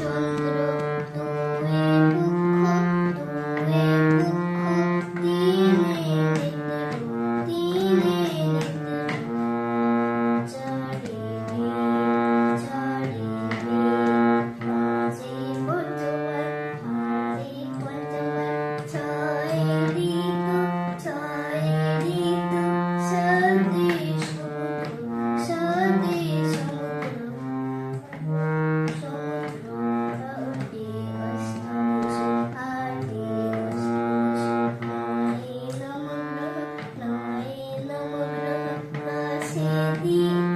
Amen. 你。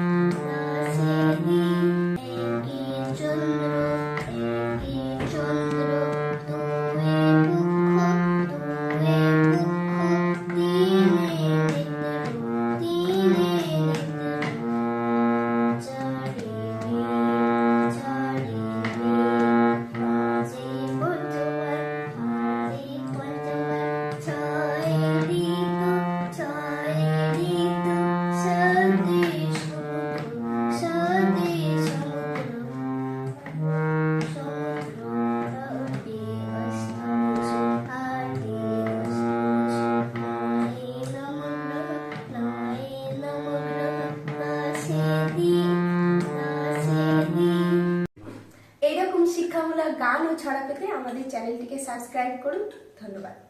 এইরকম শিক্ষামূলক গান ও ছড়া পেতে আমাদের চ্যানেলটিকে সাবস্ক্রাইব করুন। ধন্যবাদ।